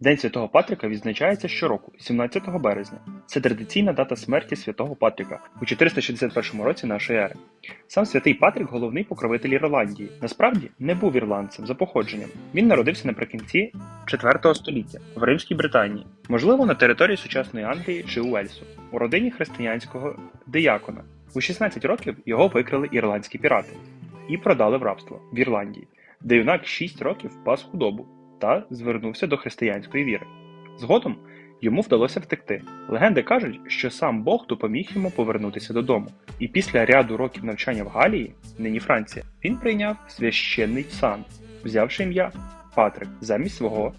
День Святого Патрика відзначається щороку, 17 березня. Це традиційна дата смерті Святого Патрика у 461 році нашої ери. Сам святий Патрик головний покровитель Ірландії. Насправді не був ірландцем за походженням. Він народився наприкінці 4 століття в Римській Британії, можливо, на території сучасної Англії чи Уельсу, у родині християнського диякона. У 16 років його викрили ірландські пірати і продали в рабство в Ірландії, де юнак 6 років пас худобу та звернувся до християнської віри. Згодом йому вдалося втекти. Легенди кажуть, що сам Бог допоміг йому повернутися додому, і після ряду років навчання в Галії, нині Франція, він прийняв священний сан, взявши ім'я Патрик замість свого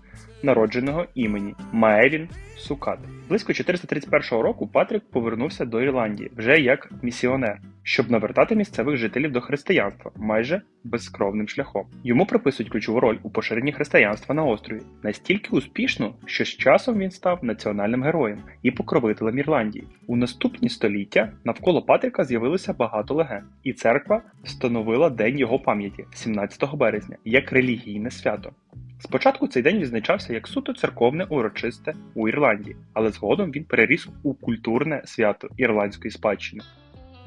народженого імені Маелін Сукат. Близько 431 року Патрик повернувся до Ірландії вже як місіонер, щоб навертати місцевих жителів до християнства майже безкровним шляхом. Йому приписують ключову роль у поширенні християнства на острові, настільки успішно, що з часом він став національним героєм і покровителем Ірландії. У наступні століття навколо Патрика з'явилося багато легенд, і церква встановила день його пам'яті 17 березня як релігійне свято. Спочатку цей день відзначався як суто церковне урочисте у Ірландії, але згодом він переріс у культурне свято ірландської спадщини.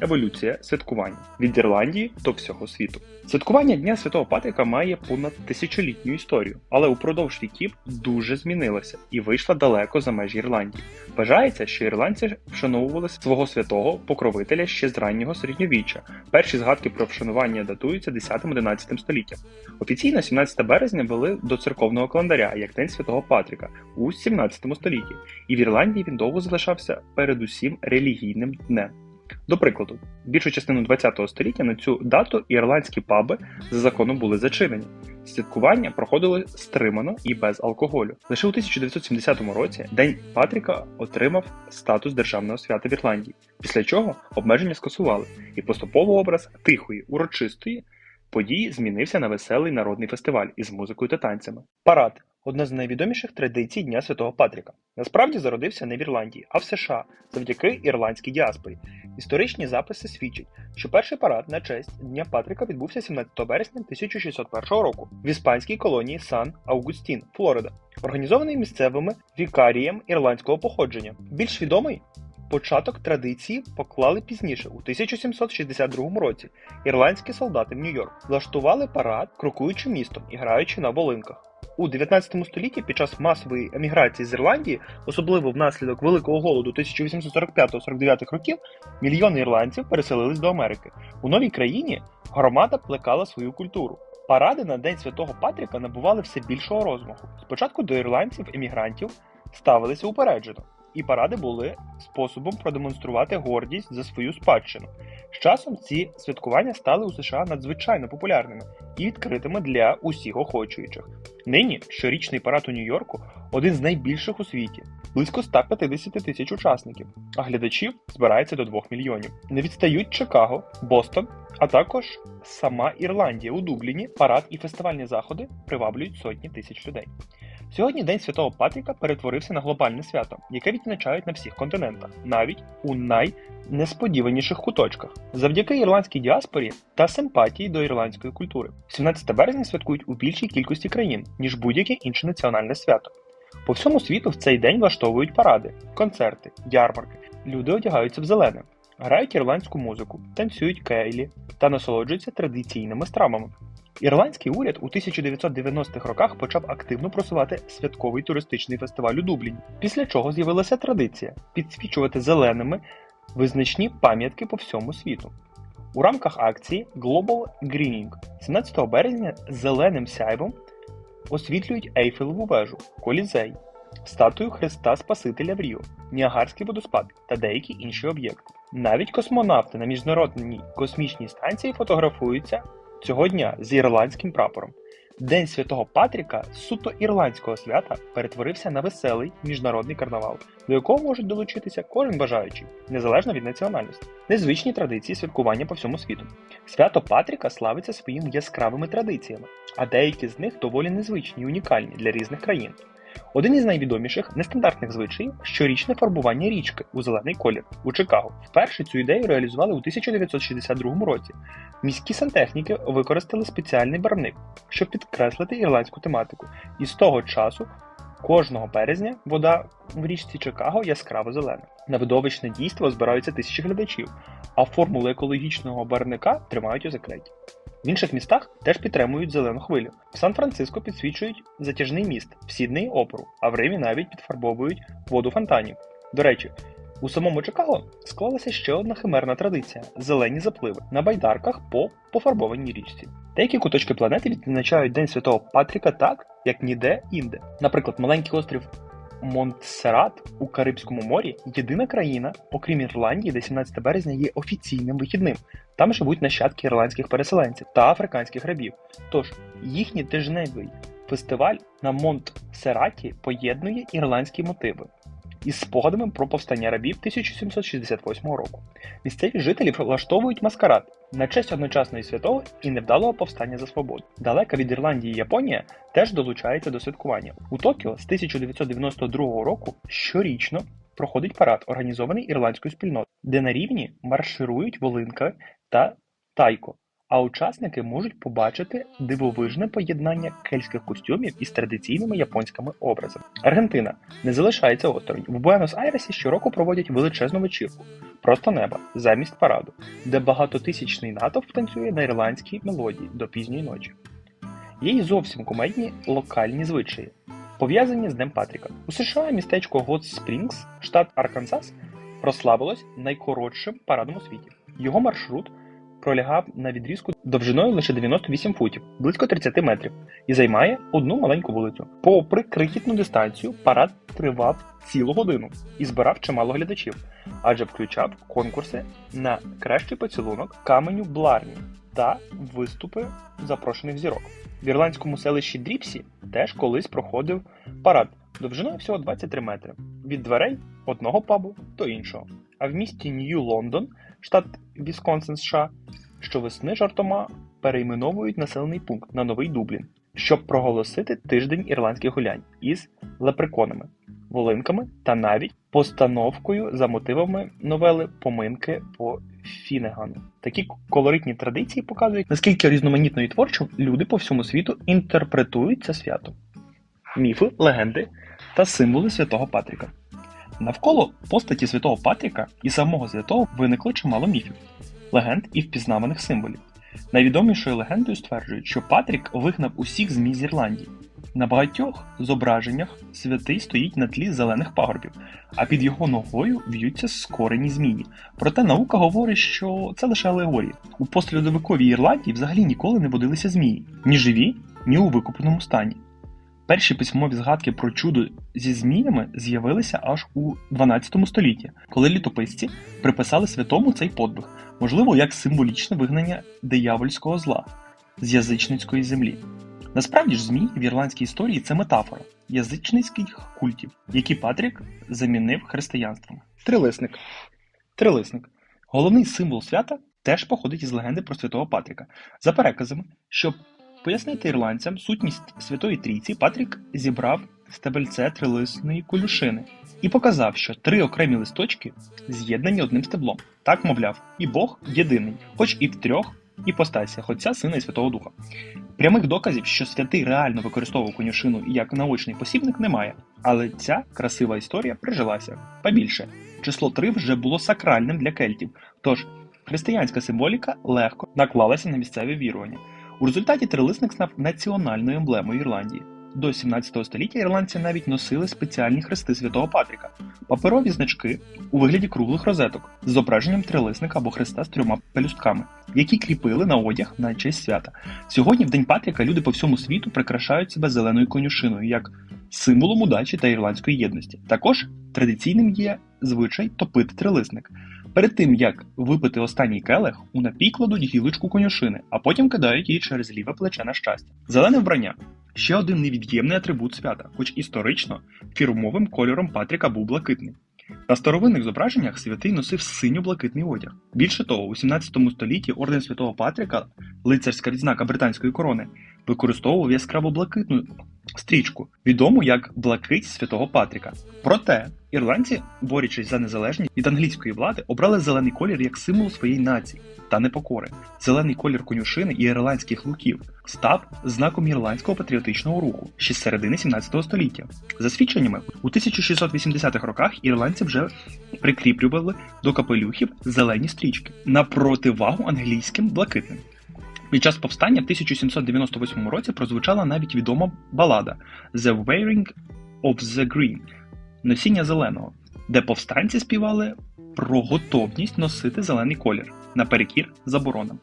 Еволюція святкування від Ірландії до всього світу. Святкування Дня Святого Патрика має понад тисячолітню історію, але упродовж віків дуже змінилося і вийшла далеко за межі Ірландії. Вважається, що ірландці вшановували свого святого покровителя ще з раннього середньовіччя. Перші згадки про вшанування датуються 10-11 століттям. Офіційно 17 березня вели до церковного календаря як День Святого Патрика у 17 столітті, і в Ірландії він довго залишався передусім релігійним днем. До прикладу, більшу частину ХХ століття на цю дату ірландські паби за законом були зачинені. Святкування проходили стримано і без алкоголю. Лише у 1970 році День Патріка отримав статус державного свята в Ірландії, після чого обмеження скасували, і поступово образ тихої, урочистої події змінився на веселий народний фестиваль із музикою та танцями. Парад одна з найвідоміших традицій Дня Святого Патріка. Насправді зародився не в Ірландії, а в США завдяки ірландській діаспорі. Історичні записи свідчать, що перший парад на честь Дня Патрика відбувся 17 березня 1601 року в іспанській колонії Сан Аугустін, Флорида, організований місцевими вікарієм ірландського походження. Більш відомий початок традиції поклали пізніше, у 1762 році. Ірландські солдати в Нью-Йорк влаштували парад, крокуючи містом і граючи на волинках. У 19 столітті під час масової еміграції з Ірландії, особливо внаслідок Великого голоду 1845-49 років, мільйони ірландців переселились до Америки. У новій країні громада плекала свою культуру. Паради на День Святого Патріка набували все більшого розмаху. Спочатку до ірландців-емігрантів ставилися упереджено, і паради були способом продемонструвати гордість за свою спадщину. З часом ці святкування стали у США надзвичайно популярними і відкритими для усіх охочуючих. Нині щорічний парад у Нью-Йорку один з найбільших у світі, близько 150 тисяч учасників, а глядачів збирається до 2 мільйонів. Не відстають Чикаго, Бостон, а також сама Ірландія у Дубліні. Парад і фестивальні заходи приваблюють сотні тисяч людей. Сьогодні День Святого Патріка перетворився на глобальне свято, яке відзначають на всіх континентах, навіть у найнесподіваніших куточках, завдяки ірландській діаспорі та симпатії до ірландської культури. 17 березня святкують у більшій кількості країн, ніж будь-яке інше національне свято. По всьому світу в цей день влаштовують паради, концерти, ярмарки. Люди одягаються в зелене, грають ірландську музику, танцюють кейлі та насолоджуються традиційними стравами. Ірландський уряд у 1990-х роках почав активно просувати святковий туристичний фестиваль у Дубліні, після чого з'явилася традиція підсвічувати зеленими визначні пам'ятки по всьому світу. У рамках акції Global Greening 17 березня зеленим сяйвом освітлюють Ейфелеву вежу, Колізей, статую Христа Спасителя в Ріо, Ніагарський водоспад та деякі інші об'єкти. Навіть космонавти на міжнародній космічній станції фотографуються цього дня з ірландським прапором. День Святого Патріка суто ірландського свята перетворився на веселий міжнародний карнавал, до якого можуть долучитися кожен бажаючий, незалежно від національності. Незвичні традиції святкування по всьому світу. Свято Патріка славиться своїми яскравими традиціями, а деякі з них доволі незвичні і унікальні для різних країн. Один із найвідоміших нестандартних звичаїв щорічне фарбування річки у зелений колір у Чикаго. Вперше цю ідею реалізували у 1962 році. Міські сантехніки використали спеціальний барвник, щоб підкреслити ірландську тематику, і з того часу Кожного березня вода в річці Чикаго яскраво зелена. На видовищне дійство збираються тисячі глядачів, а формулу екологічного барвника тримають у секреті. В інших містах теж підтримують зелену хвилю. В Сан-Франциско підсвічують затяжний міст в Сіднеї оперу, а в Римі навіть підфарбовують воду фонтанів. До речі, у самому Чикаго склалася ще одна химерна традиція зелені запливи на байдарках по пофарбованій річці. Деякі куточки планети відзначають День Святого Патріка так, як ніде інде. Наприклад, маленький острів Монтсерат у Карибському морі єдина країна, окрім Ірландії, де 17 березня є офіційним вихідним. Там живуть нащадки ірландських переселенців та африканських рабів. Тож їхній тижневий фестиваль на Монтсераті поєднує ірландські мотиви із спогадами про повстання рабів 1768 року. Місцеві жителі влаштовують маскарад на честь одночасно і святого і невдалого повстання за свободу. Далека від Ірландії Японія теж долучається до святкування. У Токіо з 1992 року щорічно проходить парад, організований ірландською спільнотою, де на рівні марширують волинка та тайко. А учасники можуть побачити дивовижне поєднання кельтських костюмів із традиційними японськими образами. Аргентина не залишається осторонь. В Буенос-Айресі щороку проводять величезну вечірку просто неба замість параду, де багатотисячний натовп танцює на ірландській мелодії до пізньої ночі. Є й зовсім кумедні локальні звичаї, пов'язані з Днем Патріка. У США містечко Гот Спрінгс, штат Арканзас, прославилось найкоротшим парадом у світі. Його маршрут пролягав на відрізку довжиною лише 98 футів, близько 30 метрів, і займає одну маленьку вулицю. Попри крихітну дистанцію, парад тривав цілу годину і збирав чимало глядачів, адже включав конкурси на кращий поцілунок каменю Бларні та виступи запрошених зірок. В ірландському селищі Дріпсі теж колись проходив парад довжиною всього 23 метри від дверей одного пабу до іншого. А в місті Нью-Лондон, штат Вісконсин США, щовесни жартома перейменовують населений пункт на новий Дублін, щоб проголосити тиждень ірландських гулянь із лепреконами, волинками та навіть постановкою за мотивами новели Поминки по Фінегану. Такі колоритні традиції показують, наскільки різноманітно і творчо люди по всьому світу інтерпретують це свято. Міфи, легенди та символи святого Патріка. Навколо постаті святого Патріка і самого святого виникло чимало міфів, легенд і впізнаваних символів. Найвідомішою легендою стверджують, що Патрік вигнав усіх змій з Ірландії. На багатьох зображеннях святий стоїть на тлі зелених пагорбів, а під його ногою в'ються скорені змії. Проте наука говорить, що це лише алегорія. У постльодовиковій Ірландії взагалі ніколи не водилися змії ні живі, ні у викупленому стані. Перші письмові згадки про чудо зі зміями з'явилися аж у 12 столітті, коли літописці приписали святому цей подвиг, можливо, як символічне вигнання диявольського зла з язичницької землі. Насправді ж змій в ірландській історії це метафора язичницьких культів, які Патрік замінив християнством. Трилисник. Трилисник. Головний символ свята теж походить із легенди про святого Патріка. За переказами, щоб пояснити ірландцям сутність Святої Трійці, Патрік зібрав стебельце трилисної колюшини і показав, що три окремі листочки з'єднані одним стеблом. Так, мовляв, і Бог єдиний, хоч і в трьох іпостасях Отця, Сина і Святого Духа. Прямих доказів, що святий реально використовував конюшину як наочний посібник, немає. Але ця красива історія прижилася. Побільше, число 3 вже було сакральним для кельтів, тож християнська символіка легко наклалася на місцеві вірування. У результаті трилисник став національною емблемою Ірландії. До 17 століття ірландці навіть носили спеціальні хрести святого Патріка, паперові значки у вигляді круглих розеток з зображенням трилисника або хреста з трьома пелюстками, які кріпили на одяг на честь свята. Сьогодні, в День Патріка, люди по всьому світу прикрашають себе зеленою конюшиною як символом удачі та ірландської єдності. Також традиційним є звичай топити трилисник. Перед тим як випити останній келих, у напій кладуть гілочку конюшини, а потім кидають її через ліве плече на щастя. Зелене вбрання ще один невід'ємний атрибут свята, хоч історично фірмовим кольором Патріка був блакитний. На старовинних зображеннях святий носив синьо-блакитний одяг. Більше того, у 17 столітті орден святого Патріка, лицарська відзнака британської корони, використовував яскраво блакитну стрічку, відому як блакить святого Патріка. Проте Ірландці, борючись за незалежність від англійської влади, обрали зелений колір як символ своєї нації та непокори. Зелений колір конюшини і ірландських луків став знаком ірландського патріотичного руху ще з середини 17 століття. За свідченнями, у 1680-х роках ірландці вже прикріплювали до капелюхів зелені стрічки на противагу англійським блакитним. Під час повстання в 1798 році прозвучала навіть відома балада The Wearing of the Green носіння зеленого, де повстанці співали про готовність носити зелений колір наперекір заборонам.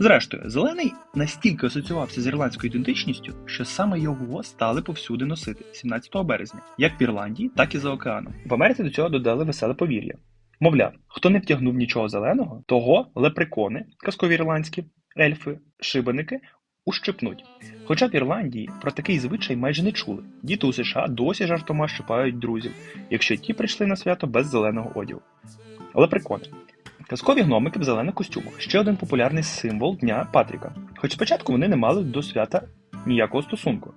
Зрештою, зелений настільки асоціювався з ірландською ідентичністю, що саме його стали повсюди носити 17 березня, як в Ірландії, так і за океаном. В Америці до цього додали веселе повір'я. Мовляв, хто не втягнув нічого зеленого, того лепрекони, казкові ірландські, ельфи, шибеники ущипнуть. Хоча в Ірландії про такий звичай майже не чули. Діти у США досі жартома щипають друзів, якщо ті прийшли на свято без зеленого одягу. Лепрекони. Казкові гномики в зелених костюмах ще один популярний символ Дня Патріка. Хоч спочатку вони не мали до свята ніякого стосунку.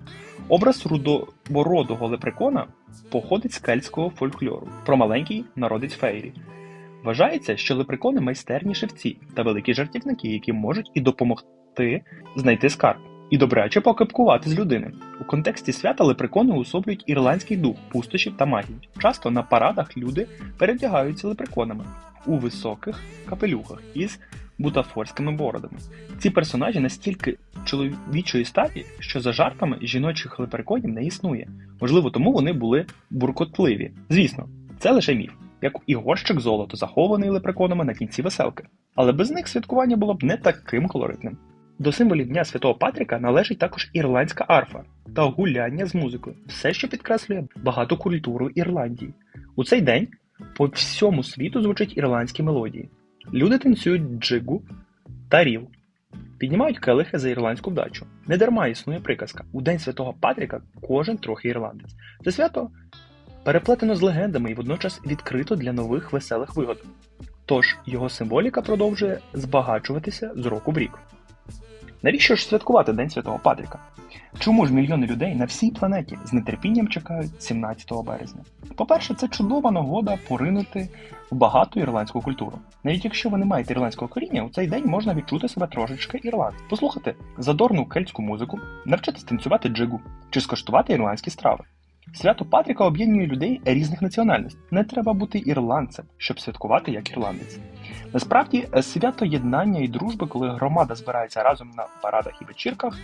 Образ рудобородого лепрекона походить з кельтського фольклору про маленький народець фейрі. Вважається, що лепрекони майстерні шевці та великі жартівники, які можуть і допомогти знайти скарб, і добряче покипкувати з людини. У контексті свята лепрекони уособлюють ірландський дух, пустощів та магії. Часто на парадах люди перевдягаються лепреконами у високих капелюхах із бутафорськими бородами. Ці персонажі настільки чоловічої статі, що за жартами жіночих лепреконів не існує. Можливо, тому вони були буркотливі. Звісно, це лише міф, як і горщик золото, захований лепреконами на кінці веселки. Але без них святкування було б не таким колоритним. До символів Дня Святого Патріка належить також ірландська арфа та гуляння з музикою, все, що підкреслює багату культуру Ірландії. У цей день по всьому світу звучать ірландські мелодії. Люди танцюють джигу та ріл, піднімають келихи за ірландську вдачу. Недарма існує приказка: у День Святого Патріка кожен трохи ірландець. Це свято переплетено з легендами і водночас відкрито для нових веселих вигод. Тож його символіка продовжує збагачуватися з року в рік. Навіщо ж святкувати День Святого Патріка? Чому ж мільйони людей на всій планеті з нетерпінням чекають 17 березня? По-перше, це чудова нагода поринути в багату ірландську культуру. Навіть якщо ви не маєте ірландського коріння, у цей день можна відчути себе трошечки ірландцем. послухати задорну кельтську музику, навчитись танцювати джигу чи скоштувати ірландські страви. Свято Патріка об'єднує людей різних національностей. Не треба бути ірландцем, щоб святкувати як ірландець. Насправді, свято єднання і дружби, коли громада збирається разом на парадах і вечірках,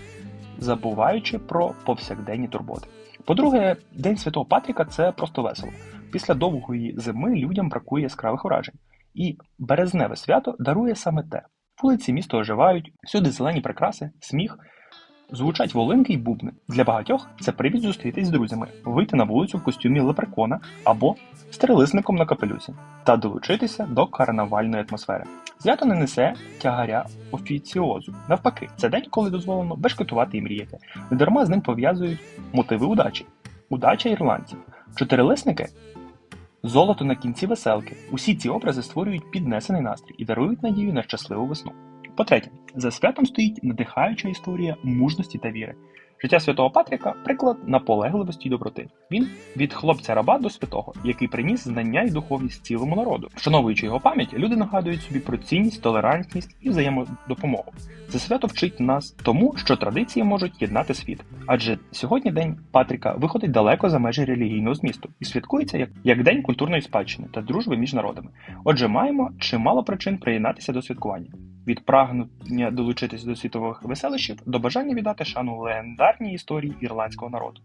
забуваючи про повсякденні турботи. По-друге, День Святого Патріка це просто весело. Після довгої зими людям бракує яскравих вражень. І березневе свято дарує саме те. Вулиці місто оживають, всюди зелені прикраси, сміх, звучать волинки й бубни. Для багатьох це привід зустрітись з друзями, вийти на вулицю в костюмі лепрекона або стрелисником на капелюсі та долучитися до карнавальної атмосфери. Свято не несе тягаря офіціозу. Навпаки, це день, коли дозволено бешкетувати і мріяти. Недарма з ним пов'язують мотиви удачі. Удача ірландців. Чотирилисники золото на кінці веселки. Усі ці образи створюють піднесений настрій і дарують надію на щасливу весну. По-третє, за святом стоїть надихаюча історія мужності та віри. Життя святого Патріка приклад наполегливості й доброти. Він від хлопця раба до святого, який приніс знання і духовність цілому народу. Вшановуючи його пам'ять, люди нагадують собі про цінність, толерантність і взаємодопомогу. Це свято вчить нас тому, що традиції можуть єднати світ. Адже сьогодні день Патріка виходить далеко за межі релігійного змісту і святкується як, як день культурної спадщини та дружби між народами. Отже, маємо чимало причин приєднатися до святкування. Від прагнення долучитись до світових веселищів до бажання віддати шану легендарній історії ірландського народу.